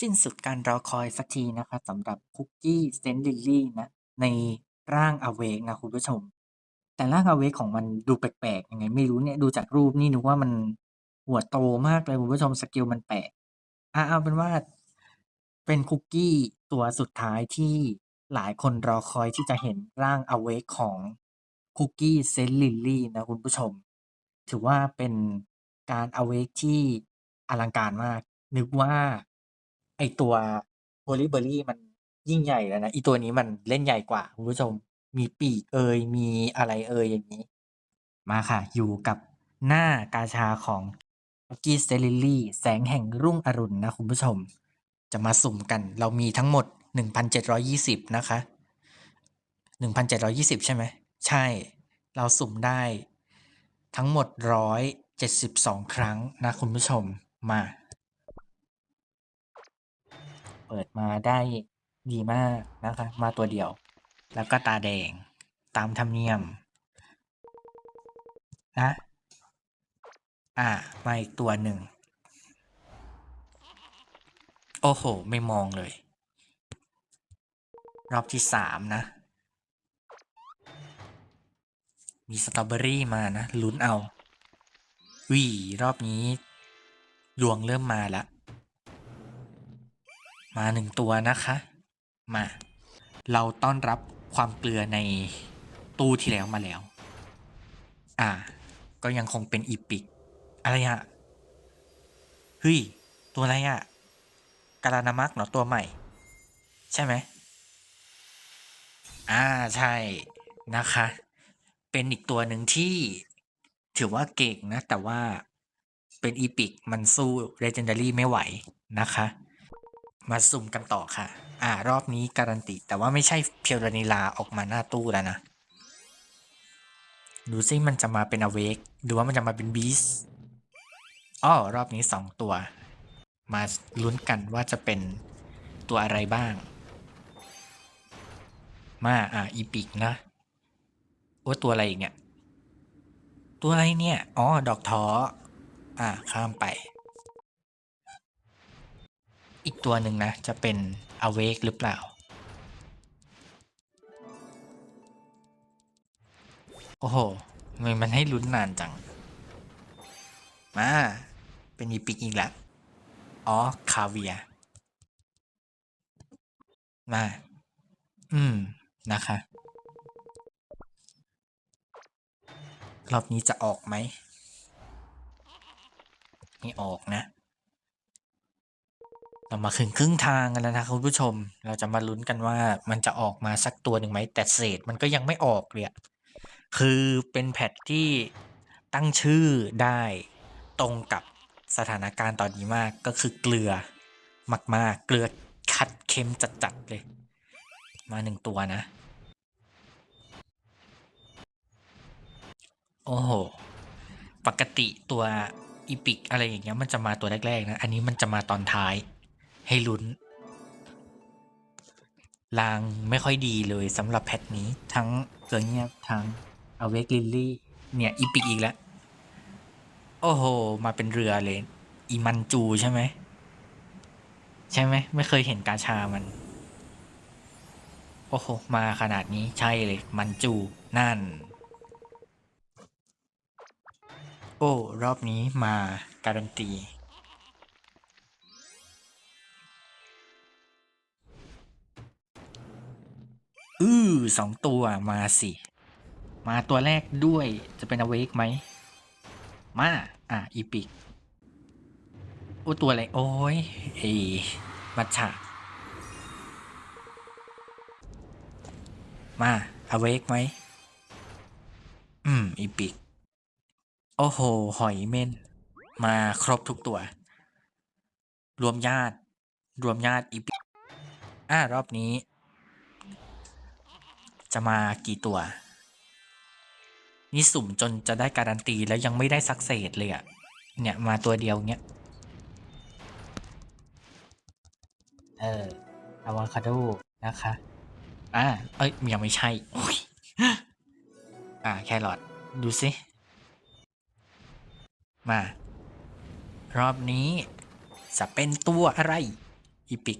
สิ้นสุดการรอคอยสักทีนะคะสำหรับคุกกี้เซนต์ลิลลี่นะ ในร่างอเวกนะคุณผู้ชม แต่ร่างอเวกของมันดูแปลกๆยังไง ไม่รู้เนี่ยดูจากรูปนี่นึกว่ามันหัวโตมากเลยคุณผู้ชมสกิลมันแปลกอะเอาเป็นว่า เป็นคุกกี้ตัวสุดท้ายที่หลายคนรอคอยที่จะเห็นร่างอเวกของคุกกี้เซนต์ลิลลี่นะคุณผู้ชม ถือว่าเป็นการอเวกที่อลังการมาก นึกว่า อตัวโ o ลิเบอรี่มันยิ่งใหญ่แล้วนะอีตัวนี้มันเล่นใหญ่กว่าคุณผู้ชม มีปีกเอยมีอะไรเอยอย่างนี้ มาค่ะ อยู่กับหน้ากาชาของกกี้เซลิลลี่แสงแห่งรุ่งอรุณนะคุณผู้ชม จะมาสุ่มกัน เรามีทั้งหมด 1,720 นะคะ 1,720 ใช่ไหม ใช่ เราสุ่มได้ทั้งหมด 172 ครั้งนะคุณผู้ชมมา เปิดมาได้ดีมากนะคะ มาตัวเดียว แล้วก็ตาแดงตามธรรมเนียม นะ อ่า มาอีกตัวหนึ่ง โอ้โห ไม่มองเลย รอบที่สามนะ มีสตรอเบอรี่มานะ ลุ้นเอาวีรอบนี้ดวงเริ่มมาแล้ว มาหนึ่งตัวนะคะ มา เราต้อนรับความเกลือในตู้ที่แล้วมาแล้ว อ่า ก็ยังคงเป็นอีปิก อะไรอะเฮ้ย ตัวอะไรอะการานามักเนาะตัวใหม่ ใช่ไหม อ่าใช่นะคะ เป็นอีกตัวหนึ่งที่ถือว่าเก่งนะ แต่ว่าเป็นอีพิกมันสู้ Legendary ไม่ไหวนะคะ มาสุ่มกันต่อค่ะ อ่ารอบนี้การันตีแต่ว่าไม่ใช่เพียวรานิลาออกมาหน้าตู้แล้วนะ ดูซิมันจะมาเป็นอเวกหรือว่ามันจะมาเป็นบีสอ้อรอบนี้สองตัว มาลุ้นกันว่าจะเป็นตัวอะไรบ้าง มาอ่าอีพิกนะโอ้ตัวอะไรอีกเนี่ย ตัวอะไรเนี่ย อ๋อ ดอกท้อ อ่า ข้ามไป อีกตัวหนึ่งนะ จะเป็นอเวกหรือเปล่า โอ้โหทำไมมันให้ลุ้นนานจัง มา เป็นอีปิกอีกแล้วอ๋อ คาเวีย มา อืม นะคะ รอบนี้จะออกไหม ไม่ออกนะ เรามาถึงครึ่งทางกันแล้วนะคุณผู้ชม เราจะมาลุ้นกันว่ามันจะออกมาสักตัวหนึ่งไหมแต่เศษมันก็ยังไม่ออกเลยคือเป็นแพทที่ตั้งชื่อได้ตรงกับสถานการณ์ตอนนี้มากก็คือเกลือมากๆ เกลือคัดเค็มจัดๆเลย มาหนึ่งตัวนะ โอ้โห ปกติตัวอีพิกอะไรอย่างเงี้ยมันจะมาตัวแรกๆนะ อันนี้มันจะมาตอนท้าย ให้ลุ้น ลางไม่ค่อยดีเลยสำหรับแพทนี้ทั้งเกิเงียบทั้งอเวกลิลลี่เนี่ย อีพิกอีกแล้ว โอ้โห มาเป็นเรือเลย อีมันจูใช่ไหม ใช่ไหม ไม่เคยเห็นกาชามัน โอ้โห มาขนาดนี้ใช่เลย มันจูนั่น โอ้ รอบนี้มาการันตี อือสองตัวมาสิ มาตัวแรกด้วยจะเป็นอเวกไหม มา อะ อีพิก โอ้ ตัวอะไร โอ้ยเอมัชชามาอเวกไหม อืม อีพิก โอ้โห หอยเม่น มาครบทุกตัว รวมญาติ รวมญาติอีพิก อ่ารอบนี้ จะมากี่ตัว นี่สุ่มจนจะได้การันตีแล้วยังไม่ได้สักเศษเลยอะเนี่ยมาตัวเดียวเนี้ย เอออะวาคาโดนะคะ อ่า เอ้ย ยังไม่ใช่โอ้ยอ่า แครอทดูสิ มา รอบนี้จะเป็นตัวอะไร อีพิก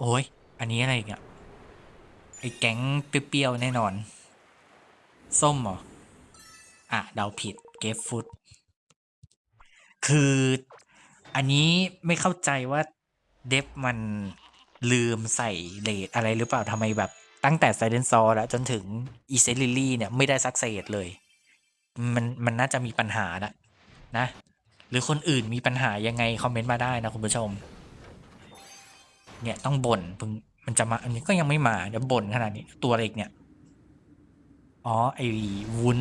โอ้ย อันนี้อะไรอีกอะไอ้แก๊งเปรี้ยวๆแน่นอน ส้มเหรอ อะ เดาผิดเกฟฟุตคืออันนี้ไม่เข้าใจว่าเดฟมันลืมใส่เลทอะไรหรือเปล่าทำไมแบบตั้งแต่ไซเ e นซอแล้วจนถึงอีเซลิลี่เนี่ย ไม่ได้สักเศษเลย มันมันน่าจะมีปัญหานะนะ หรือคนอื่นมีปัญหายังไง คอมเมนต์มาได้นะคุณผู้ชม เนี่ยต้องบ่นพิ่ง มันจะมาอันนี้ก็ยังไม่มาเดี๋ยวบ่นขนาดนี้ตัวเล็กเนี่ย อ๋อ ไอวุ้น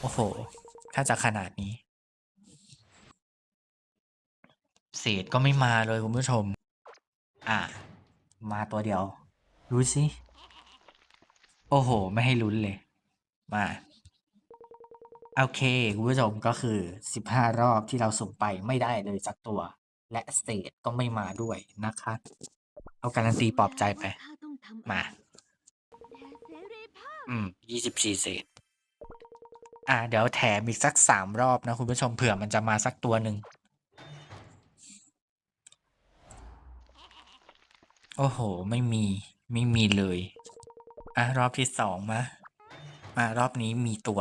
โอ้โห ถ้าจะขนาดนี้ เศษก็ไม่มาเลยคุณผู้ชม อะ มาตัวเดียว รู้สิ โอ้โห ไม่ให้ลุ้นเลย มาโอเคคุณผู้ชมก็คือ 15 รอบที่เราสุ่มไปไม่ได้เลยสักตัว และเศษก็ไม่มาด้วยนะคะ เอาการันตีปลอบใจไป มา อืม24เศษ อะเดี๋ยวแถมอีกสักสามรอบนะคุณผู้ชมเผื่อมันจะมาสักตัวหนึ่ง โอ้โห ไม่มี ไม่มีเลย อะ รอบที่สองมาอะรอบนี้มีตัว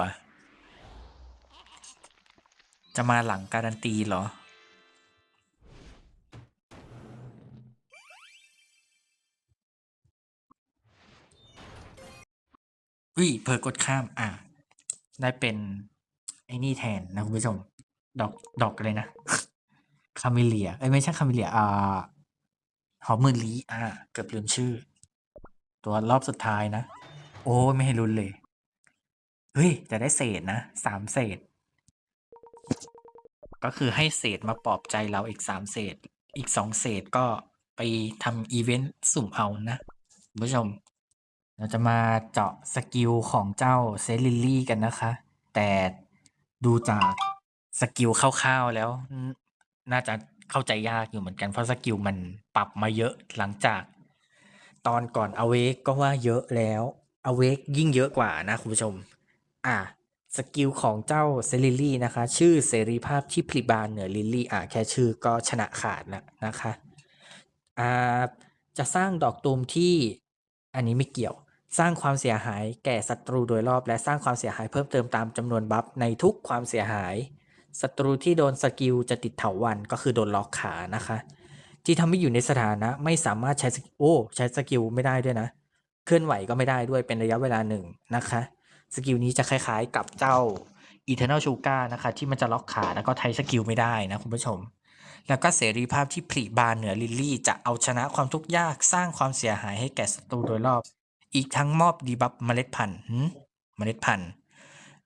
จะมาหลังการันตีเหรอ อุ้ยเพิร์กดข้ามอะได้เป็น ไอ้นี่แทนนะคุณผู้ชม ดอกดอกอะไรนะ คาเมเลีย เอ้ยไม่ใช่คาเมเลีย อ่า หอมมือลีอ่า เกือบลืมชื่อ ตัวรอบสุดท้ายนะ โอ้ไม่ให้รุนเลย เฮ้ย จะได้เศษนะสามเศษ ก็คือให้เศษมาปลอบใจเราอีกสามเศษ อีกสองเศษก็ไปทำอีเวนต์สุ่มเอานะคุณผู้ชม เราจะมาเจาะสกิลของเจ้าเซลิลลี่กันนะคะ แต่ดูจากสกิลคร่าวๆแล้ว น่าจะเข้าใจยากอยู่เหมือนกันเพราะสกิลมันปรับมาเยอะหลังจาก ตอนก่อนอเวกก็ว่าเยอะแล้วอเวกยิ่งเยอะกว่านะคุณผู้ชม อะสกิลของเจ้าเซลิลลี่นะคะ ชื่อเสรีภาพที่พลิบานเหนือลิลลี่อะแค่ชื่อก็ชนะขาดแล้วนะคะอ่าจะสร้างดอกตูมที่อันนี้ไม่เกี่ยว สร้างความเสียหายแก่ศัตรูโดยรอบ และสร้างความเสียหายเพิ่มเติมตามจำนวนบัฟในทุกความเสียหายศัตรูที่โดนสกิลจะติดเถาวันก็คือโดนล็อกขานะคะ ที่ทำให้อยู่ในสถานะไม่สามารถใช้สกิลโอ้ใช้สกิลไม่ได้ด้วยนะ เคลื่อนไหวก็ไม่ได้ด้วยเป็นระยะเวลาหนึ่งนะคะสกิลนี้จะคล้ายๆกับเจ้า Eternal s h u g a นะคะ ที่มันจะล็อกขาแล้วก็ใช้สกิลไม่ได้นะคุณผู้ชม แล้วก็เสรีภาพที่ผลิบานเหนือลิลลี่ จะเอาชนะความทุกข์ยากสร้างความเสียหายให้แก่ศัตรูโดยรอบ อีกทั้งมอบดีบัฟเมล็ดพันธุ์เมล็ดพันธุ์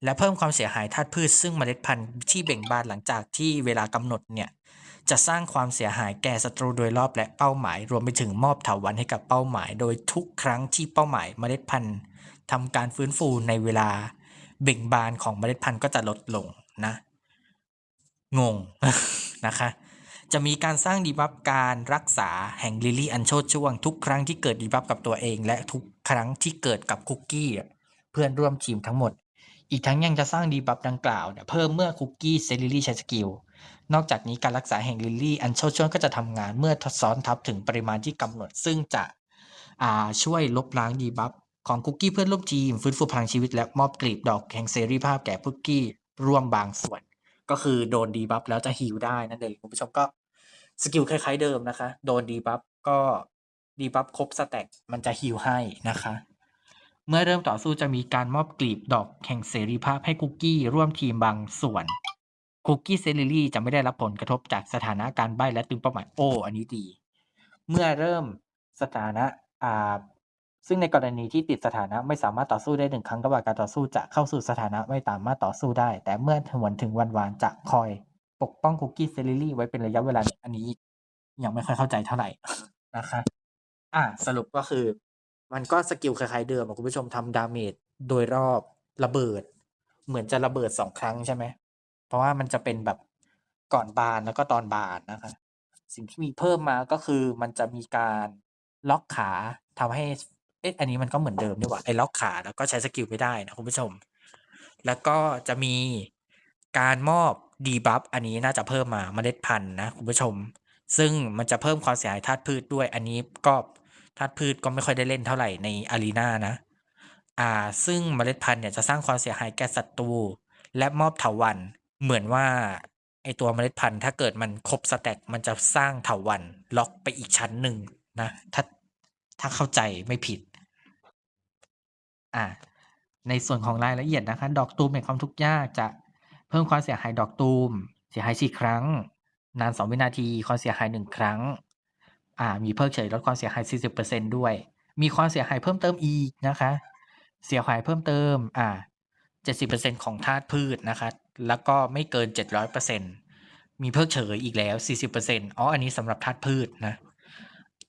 และเพิ่มความเสียหายธาตุพืชซึ่งเมล็ดพันธุ์ที่เบ่งบานหลังจากที่เวลากำหนดเนี่ยจะสร้างความเสียหายแก่ศัตรูโดยรอบและเป้าหมาย รวมไปถึงมอบเถาวัลย์ให้กับเป้าหมาย โดยทุกครั้งที่เป้าหมายเมล็ดพันธุ์ทำการฟื้นฟูในเวลาเบ่งบานของเมล็ดพันธุ์ก็จะลดลงนะ งงนะคะ จะมีการสร้างดีบัฟการรักษาแห่งลิลี่อันโชดช่วง ทุกครั้งที่เกิดดีบัฟกับตัวเอง และทุกครั้งที่เกิดกับคุกกี้เพื่อนร่วมทีมทั้งหมด อีกทั้งยังจะสร้างดีบัฟดังกล่าวเพิ่มเมื่อคุกกี้เซลิลี่ใช้สกิลนอกจากนี้การรักษาแห่งลิลลี่อันโชดช่วงก็จะทำงานเมื่อทดซ้อนทับถึงปริมาณที่กำหนด ซึ่งจะช่วยลบล้างดีบัฟของคุกกี้เพื่อนร่วมทีมฟื้นฟูพลังชีวิตและมอบกลีบดอกแห่งเสรีภาพแก่คุกกี้ร่วมบางส่วน ก็คือโดนดีบัฟแล้วจะฮีลได้นั่นเองคุณผู้ชมก็ สกิลคล้ายๆเดิมนะคะ โดนดีบัฟก็ดีบัฟครบสแต็กมันจะฮีลให้นะคะ เมื่อเริ่มต่อสู้จะมีการมอบกลีบดอกแห่งเสรีภาพให้คุกกี้ร่วมทีมบางส่วนคุกกี้เซลิลี่จะไม่ได้รับผลกระทบจากสถานะการใบ้และตึงเป้าหมายโอ้อันนี้ดี เมื่อเริ่มสถานะอ่าซึ่งในกรณีที่ติดสถานะไม่สามารถต่อสู้ได้หนึ่งครั้งระหว่างการต่อสู้จะเข้าสู่สถานะไม่สามารถต่อสู้ได้ แต่เมื่อถวนถึงวันวานจะคอย ปกป้องคุกกี้เซลิลี่ไว้เป็นระยะเวลาหนึ่งอันนี้ ยังไม่ค่อยเข้าใจเท่าไหร่นะคะ อะสรุปก็คือ มันก็สกิลคล้ายๆเดิมคุณผู้ชมทำดาเมจโดยรอบระเบิด เหมือนจะระเบิดสองครั้งใช่ไหม เพราะว่ามันจะเป็นแบบก่อนบานแล้วก็ตอนบานนะคะ สิ่งที่มีเพิ่มมาก็คือมันจะมีการล็อกขาทำให้เอ๊ะอันนี้มันก็เหมือนเดิมนี่หว่าไอ้ล็อกขาแล้วก็ใช้สกิลไม่ได้นะคุณผู้ชม แล้วก็จะมี การมอบดีบัฟอันนี้น่าจะเพิ่มมาเมล็ดพันธุ์นะคุณผู้ชม ซึ่งมันจะเพิ่มความเสียหายธาตุพืชด้วย อันนี้ก็ธาตุพืชก็ไม่ค่อยได้เล่นเท่าไหร่ในอารีนานะ อ่า ซึ่งเมล็ดพันธุ์เนี่ยจะสร้างความเสียหายแก่ศัตรูและมอบเถาวัลย์เหมือนว่าไอตัวเมล็ดพันธุ์ถ้าเกิดมันครบสแต็กมันจะสร้างเถาวัลย์ล็อกไปอีกชั้นหนึ่งนะ ถ้าถ้าเข้าใจไม่ผิด อ่าในส่วนของรายละเอียดนะคะ ดอกตูมแห่งความทุกข์ยากจะ พิ่มความเสียหายดอกตูม เสียหายสี่ครั้ง นานสองวินาที ความเสียหายหนึ่งครั้ง อ่า มีเพิกเฉยลดความเสียหาย 40%ด้วย มีความเสียหายเพิ่มเติมอีกนะคะ เสียหายเพิ่มเติม อ่า 70%ของธาตุพืชนะคะ แล้วก็ไม่เกิน 700%มีเพิกเฉยอีกแล้ว 40%อ๋อ อันนี้สำหรับธาตุพืชนะ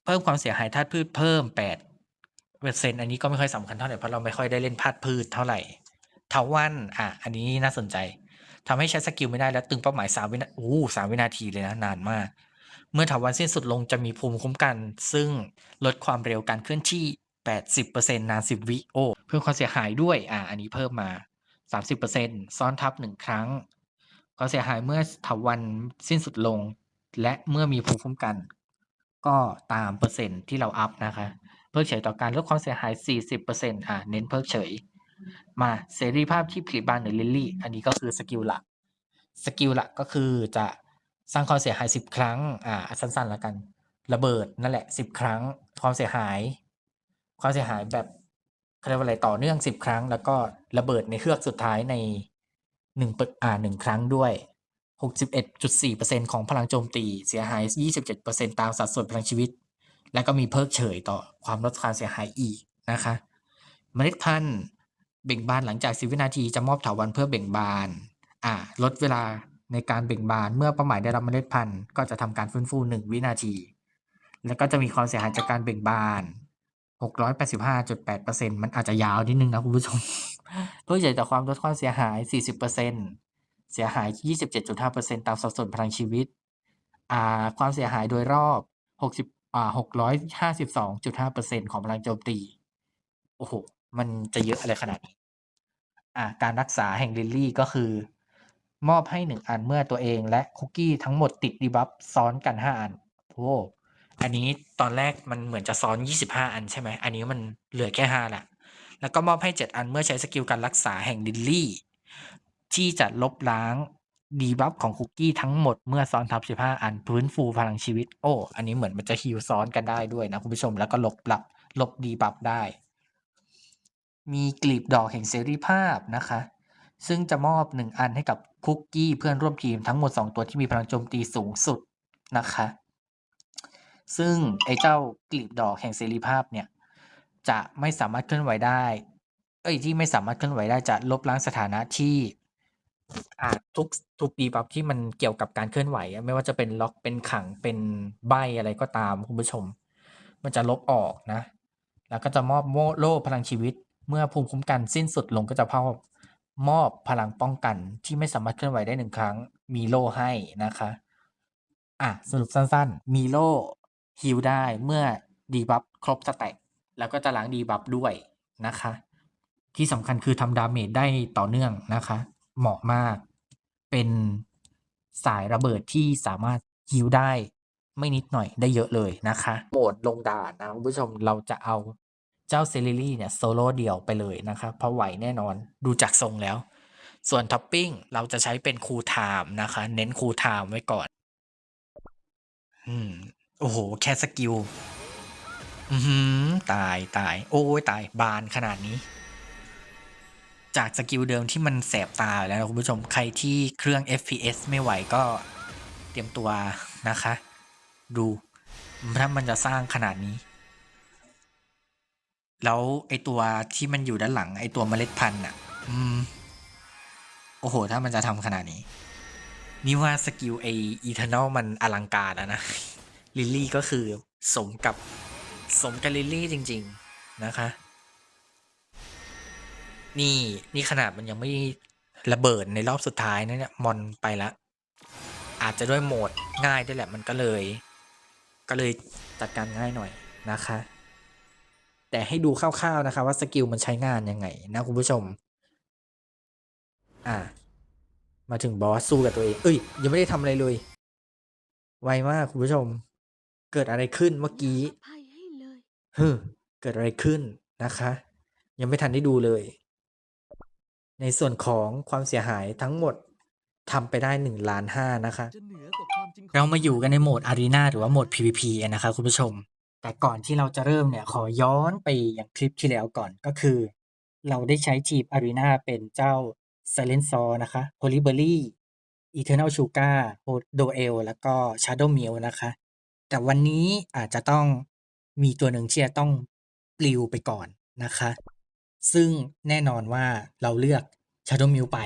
เพิ่มความเสียหายธาตุพืชเพิ่ม8เปอร์เซ็นต์อันนี้ก็ไม่ค่อยสำคัญเท่าไหร่เพราะเราไม่ค่อยได้เล่นธาตุพืชเท่าไหร่เทาวัน อะ อันนี้น่าสนใจ ทำให้ใช้สกิลไม่ได้แล้วตึงเป้าหมายสามวินาโอ้สามวินาทีเลยนะนานมาก เมื่อถาวันสิ้นสุดลงจะมีภูมิคุ้มกัน ซึ่งลดความเร็วการเคลื่อนที่ 80%นาน 10 วิโอเพิ่มความเสียหายด้วยอะอันนี้เพิ่มมา 30%ซ้อนทับหนึ่งครั้งความเสียหายเมื่อถาวันสิ้นสุดลง และเมื่อมีภูมิคุ้มกัน ก็ตามเปอร์เซ็นต์ที่เราอัพนะคะ เพิกเฉยต่อการลดความเสียหาย 40%อะเน้นเพิกเฉย มาเสรีภาพที่ผลิบานหรือลิลลี่ อันนี้ก็คือสกิลหลัก สกิลหลักก็คือจะสร้างความเสียหาย10ครั้ง อ่าสั้นๆแล้วกัน ระเบิดนั่นแหละ10ครั้ง ความเสียหาย ความเสียหายแบบเขาเรียกว่าอะไรต่อเนื่อง10ครั้ง แล้วก็ระเบิดในเฮือกสุดท้ายใน1เปอร์อ่า1ครั้งด้วยหกสิบเอ็ดจุดสี่เปอร์เซ็นของพลังโจมตีเสียหาย27%ตามสัดส่วนพลังชีวิต แล้วก็มีเพิกเฉยต่อความลดความเสียหายอีกนะคะ เมล็ดพันธุ์ เบ่งบานหลังจาก10วินาทีจะมอบเถาวัลย์เพื่อเบ่งบาน อ่า ลดเวลาในการเบ่งบานเมื่อเป้าหมายได้รับเมล็ดพันธุ์ก็จะทำการฟื้นฟู1วินาที แล้วก็จะมีความเสียหายจากการเบ่งบาน685.8%มันอาจจะยาวนิดนึงนะคุณผู้ชมเพื่อใหญ่ต่ความลดความเสียหาย 40%เสียหาย 27.5%ตามสัดส่วนพลังชีวิต อ่า ความเสียหายโดยรอบ 60อ่า652.5%ของพลังโจมตี โอ้โห มันจะเยอะอะไรขนาดนี้ อ่าการรักษาแห่งลิลลี่ก็คือ มอบให้หนึ่งอันเมื่อตัวเองและคุกกี้ทั้งหมดติดดีบัฟซ้อนกันห้าอันโอ้อันนี้ตอนแรกมันเหมือนจะซ้อน25อันใช่ไหมอันนี้มันเหลือแค่5ละแล้วก็มอบให้7อันเมื่อใช้สกิลการรักษาแห่งลิลลี่ ที่จะลบล้างดีบัฟของคุกกี้ทั้งหมดเมื่อซ้อนทับ15อันพื้นฟูพลังชีวิต โอ้ อันนี้เหมือนมันจะฮิวซ้อนกันได้ด้วยนะคุณผู้ชมแล้วก็ลบลับลบดีบัฟได้ มีกลีบดอกแห่งเสรีภาพนะคะ ซึ่งจะมอบ1อันให้กับคุกกี้เพื่อนร่วมทีมทั้งหมด 2 ตัวที่มีพลังโจมตีสูงสุดนะคะ ซึ่งไอ้เจ้ากลีบดอกแห่งเสรีภาพเนี่ยจะไม่สามารถเคลื่อนไหวได้ เอ้ยที่ไม่สามารถเคลื่อนไหวได้จะลบล้างสถานะที่อ่าทุกทุกดีบัฟที่มันเกี่ยวกับการเคลื่อนไหว ไม่ว่าจะเป็นล็อกเป็นขังเป็นใบอะไรก็ตามคุณผู้ชม มันจะลบออกนะ แล้วก็จะมอบโมโล่พลังชีวิต เมื่อภูมิคุ้มกันสิ้นสุดลงก็จะมอบมอบพลังป้องกันที่ไม่สามารถเคลื่อนไหวได้หนึ่งครั้ง มีโล่ให้นะคะ อะ สรุปสั้นๆ มีโล่ฮิลได้เมื่อดีบัฟครบสแต็กแล้วก็จะล้างดีบัฟด้วยนะคะ ที่สำคัญคือทำดาเมจได้ต่อเนื่องนะคะ เหมาะมากเป็นสายระเบิดที่สามารถฮิลได้ไม่นิดหน่อยได้เยอะเลยนะคะโหมดลงดานนะคุณผู้ชมเราจะเอา เจ้าเซเลรี่เนี่ยโซโล่เดี่ยวไปเลยนะคะเพราะไหวแน่นอนดูจากทรงแล้ว ส่วนท็อปปิ้งเราจะใช้เป็นคูลไทม์นะคะ เน้นคูลไทม์ไว้ก่อน อืม โอ้โห แค่สกิลอือหือตายตาย โอ้ยตายบานขนาดนี้ จากสกิลเดิมที่มันแสบตาอยู่แล้วนะคุณผู้ชมใครที่เครื่อง FPS ไม่ไหวก็เตรียมตัวนะคะ ดูถ้ามันจะสร้างขนาดนี้ แล้วไอตัวที่มันอยู่ด้านหลัง ไอตัวเมล็ดพันธุ์อะ อืม โอ้โห ถ้ามันจะทำขนาดนี้ นี่ว่าสกิลไออีเทอร์นลมันอลังการแล้วนะ ลิลลี่ก็คือสมกับสมกับลิลลี่จริง ๆ นะคะ นี่นี่ขนาดมันยังไม่ระเบิดในรอบสุดท้ายนะเนี่ยมอนไปล้วอาจจะด้วยโหมดง่ายด้วยแหละมันก็เลย ก็เลยจัดการง่ายหน่อยนะคะ แต่ให้ดูคร่าวๆนะคะว่าสกิลมันใช้งานยังไงนะคุณผู้ชม อ่า มาถึงบอสสู้กับตัวเอง เอ้ย ยังไม่ได้ทำอะไรเลย ไวมากคุณผู้ชม เกิดอะไรขึ้นเมื่อกี้อภัยให้เลยฮึมเกิดอะไรขึ้นนะคะ ยังไม่ทันได้ดูเลย ในส่วนของความเสียหายทั้งหมดทำไปได้1ล้านห้านะคะจะเหนือกว่าความจริงของเรามาอยู่กันในโหมด Arena หรือว่าโหมด PVP กันนะคะคุณผู้ชม แต่ก่อนที่เราจะเริ่มเนี่ยขอย้อนไปอย่างคลิปที่แล้วก่อนก็คือ เราได้ใช้ทีม Arena เป็นเจ้า Silent Saw นะคะ Holy Berry Eternal Sugar Doel แล้วก็ Shadow m i l นะคะ แต่วันนี้อาจจะต้องมีตัวหนึ่งที่จะต้องปลิวไปก่อนนะคะ ซึ่งแน่นอนว่าเราเลือก Shadow m i l ไป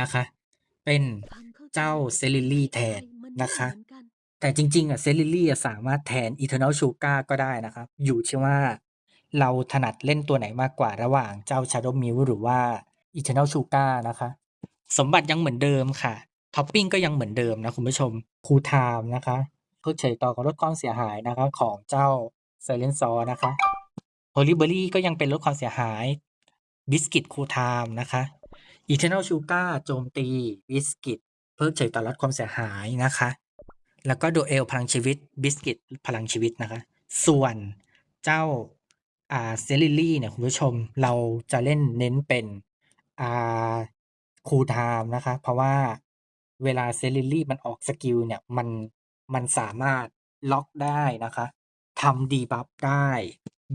นะคะ เป็นเจ้าเซลิลลี่แทนนะคะ แต่จริง ๆ อะ เซลิลลี่สามารถแทน Eternal Sugar ก็ได้นะครับ อยู่ที่ว่าเราถนัดเล่นตัวไหนมากกว่าระหว่างเจ้า Shadow m i l หรือว่า Eternal Sugar นะคะ สมบัติยังเหมือนเดิมค่ะ ท็อปปิ้งก็ยังเหมือนเดิมนะคุณผู้ชมคูไทม์นะคะเพื่อเฉยต่อกับลดความเสียหายนะคะของเจ้า Silent Saw นะคะ Holy Berry ก็ยังเป็นลดความเสียหาย Biscuit คูไทม์นะคะ Eternal Sugar โจมตี Biscuit เพิกเฉยต่อลดความเสียหายนะคะ แล้วก็โดเอลพลังชีวิต Biscuit พลังชีวิตนะคะ ส่วนเจ้าอ่าเซลิลี่เนี่ยคุณผู้ชมเราจะเล่นเน้นเป็นอ่าคูไทม์นะคะ เพราะว่าเวลาเซลิลี่มันออกสกิลเนี่ยมันมันสามารถล็อกได้นะคะทำดีบัฟได้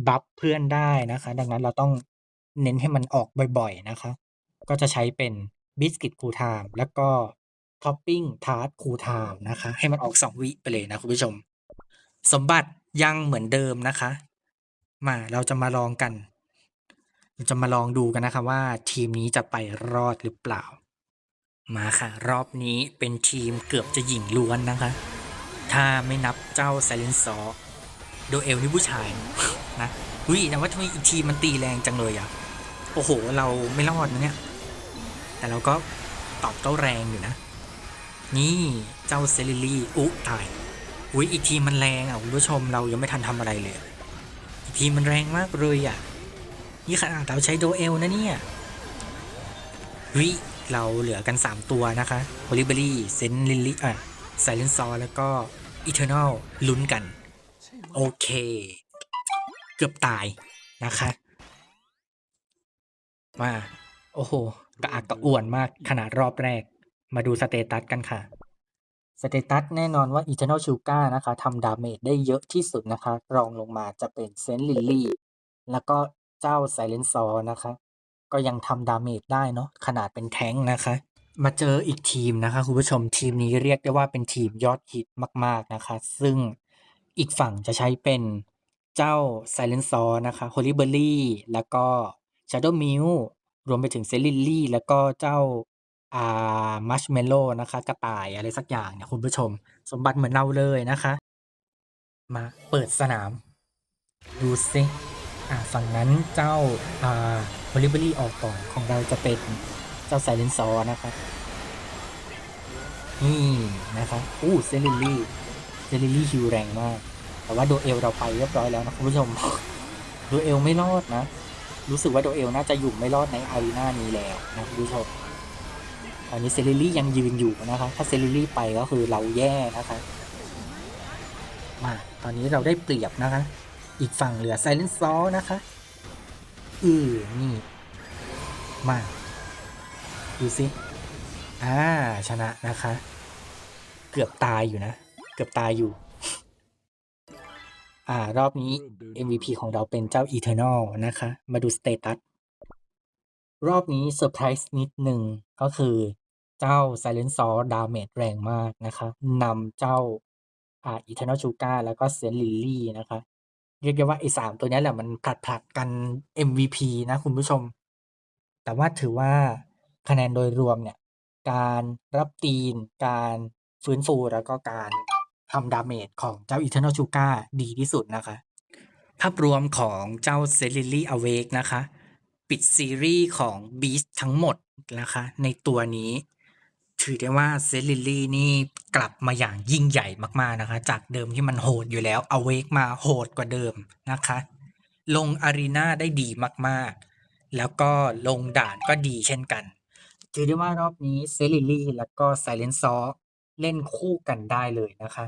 บัฟเพื่อนได้นะคะ ดังนั้นเราต้องเน้นให้มันออกบ่อยๆนะคะ ก็จะใช้เป็นบิสกิตคูไทม์แล้วก็ ท็อปปิ้งทาร์ตคูไทม์นะคะ ให้มันออกสองวิไปเลยนะคุณผู้ชม สมบัติยังเหมือนเดิมนะคะ มาเราจะมาลองกันเราจะมาลองดูกันนะคะว่าทีมนี้จะไปรอดหรือเปล่า มาค่ะ รอบนี้เป็นทีมเกือบจะหญิงล้วนนะคะ ถ้าไม่นับเจ้าไซเลนซอโดเอลนี่ผู้ชายนะอุ้ยแต่ว่าทำไมอีกทีมมันตีแรงจังเลยอะโอ้โห เราไม่รอดนะเนี่ย แต่เราก็ตอบโต้แรงอยู่นะ นี่เจ้าเซลิลี่อุ๊ตายอุ้ยอีกทีมันแรงอะคุณผู้ชมเรายังไม่ทันทำอะไรเลย อีกทีมันแรงมากเลยอะ นี่ขนาดเราใช้โดเอลนะเนี่ยวิเราเหลือกัน 3 ตัวนะคะโอลิเบอรี่เซนลิลี่อะไซเลนซอร์แล้วก็อีเทอร์นอลลุ้นกัน โอเค เกือบตายนะคะ มา โอ้โห กระอักกระอ่วนมากขนาดรอบแรก มาดูสเตตัสกันค่ะสเตตัสแน่นอนว่า Eternal Sugar นะคะทำดาเมจได้เยอะที่สุดนะคะ รองลงมาจะเป็นเซนลิลลี่แล้วก็เจ้า Silent Saw นะคะ ก็ยังทำดาเมจได้เนาะขนาดเป็นแท้งนะคะ มาเจออีกทีมนะคะคุณผู้ชมทีมนี้เรียกได้ว่าเป็นทีมยอดฮิตมาก ๆ นะคะ ซึ่งอีกฝั่งจะใช้เป็นเจ้า Silent Saw นะคะ Holy Berry แล้วก็ Shadow m i l รวมไปถึงเซลิลลี่แล้วก็เจ้า อ่า มัชเมลโล่นะคะ กระต่ายอะไรสักอย่างเนี่ยคุณผู้ชม สมบัติเหมือนเราเลยนะคะ มาเปิดสนาม ดูสิอ่าฝั่งนั้นเจ้าอ่าโอลิเบอรี่ออกก่อนของเราจะเป็นเจ้าไซเลนซอนะคะนี่นะคะอู้เซลิลลี่เซลิลลี่ฮิวแรงมาก แต่ว่าโดเอลเราไปเรียบร้อยแล้วนะคุณผู้ชมโดเอลไม่รอดนะ รู้สึกว่าโดเอลน่าจะอยู่ไม่รอดในอารีนานี้แล้วนะคุณผู้ชม ตอนนี้เซลิลี่ยังยืนอยู่นะคะ ถ้าเซลิลี่ไปก็คือเราแย่นะคะ มา ตอนนี้เราได้เปรียบนะคะ อีกฝั่งเหลือไซเลนซอนะคะ อือนี่ มา ดูสิ อ่า ชนะนะคะ เกือบตายอยู่นะ เกือบตายอยู่ อ่า รอบนี้ MVP ของเราเป็นเจ้า Eternal นะคะ มาดูสเตตัสรอบนี้เซอร์ไพรส์นิดหนึ่งก็คือ เจ้า Silent Saw ดาเมจแรงมากนะคะนำเจ้าอ่า Eternal Sugar แล้วก็ Saint Lily นะคะ เรียกได้ว่าไอ้สามตัวนี้แหละมันผลัดผลัดกัน MVP นะคุณผู้ชม แต่ว่าถือว่าคะแนนโดยรวมเนี่ย การรับตีน การฟื้นฟูแล้วก็การทำดาเมจของเจ้า Eternal Sugar ดีที่สุดนะคะ ภาพรวมของเจ้า c e l i l y Awake นะคะ ปิดซีรีส์ของ Beast ทั้งหมดนะคะ ในตัวนี้ ถือได้ว่าเซลิลลี่นี่กลับมาอย่างยิ่งใหญ่มากๆนะคะ จากเดิมที่มันโหดอยู่แล้วเอาเวกมาโหดกว่าเดิมนะคะ ลงอารีนาได้ดีมากๆ แล้วก็ลงด่านก็ดีเช่นกัน ถือได้ว่ารอบนี้เซลิลลี่แล้วก็ไซเลนซอเล่นคู่กันได้เลยนะคะ